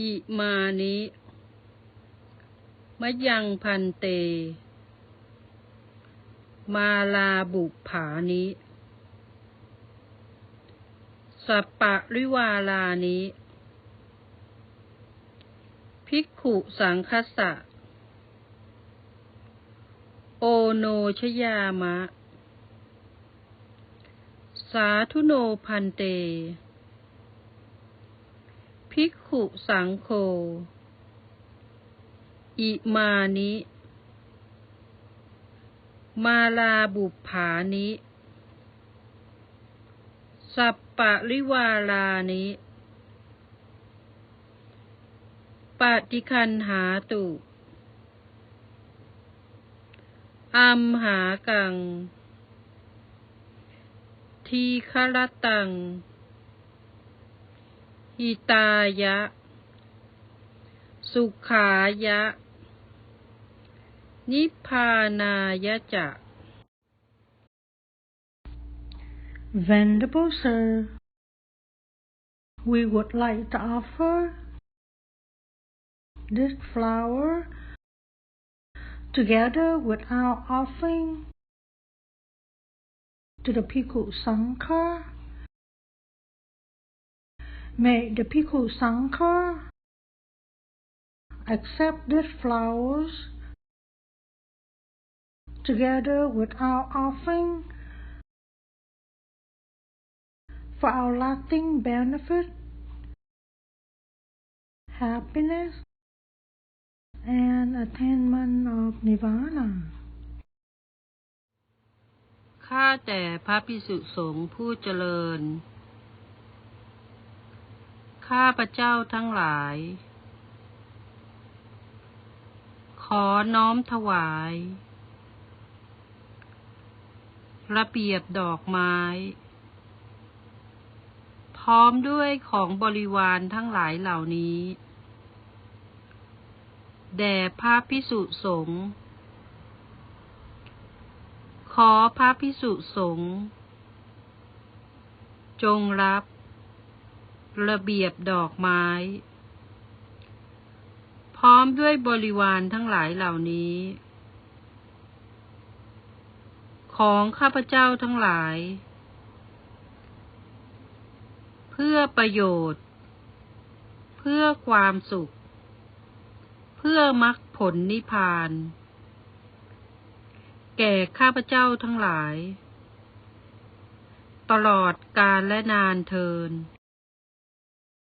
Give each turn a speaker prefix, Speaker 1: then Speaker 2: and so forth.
Speaker 1: อิมานิมยังพันเต มาลาบุภานิสัปปะริวาลานิภิกขุสังคสสะโอโนชยามะ สาธุโนพันเต ภิกขุสังโฆ อิมานิ มาลาบุภานิ สัปปะริวาลานิปฏิคันหาตุอัมหากัง ทีฆรตัง หิตายะ สุขายะ นิพพานายะจะ
Speaker 2: Venerable Sir, we would like to offer this flower together with our offering to the Bhikkhu Sangha. May the Bhikkhu Sangha accept these flowers together with our offering for our lasting benefit, happiness, and attainment of nirvana.
Speaker 1: ข้าแต่พระพิสุสงฆ์ผู้เจริญ ข้าพระเจ้าทั้งหลาย ขอน้อมถวาย ระเบียบดอกไม้ พร้อมด้วยของบริวารทั้งหลายเหล่านี้ แด่พระพิสุสงฆ์ขอพระพิสุสงฆ์จงรับ ระเบียบดอกไม้ พร้อมด้วยบริวารทั้งหลายเหล่านี้ ของข้าพเจ้าทั้งหลาย เพื่อประโยชน์ เพื่อความสุข เพื่อมรรคผลนิพพาน แก่ข้าพเจ้าทั้งหลาย ตลอดกาลและนานเทิน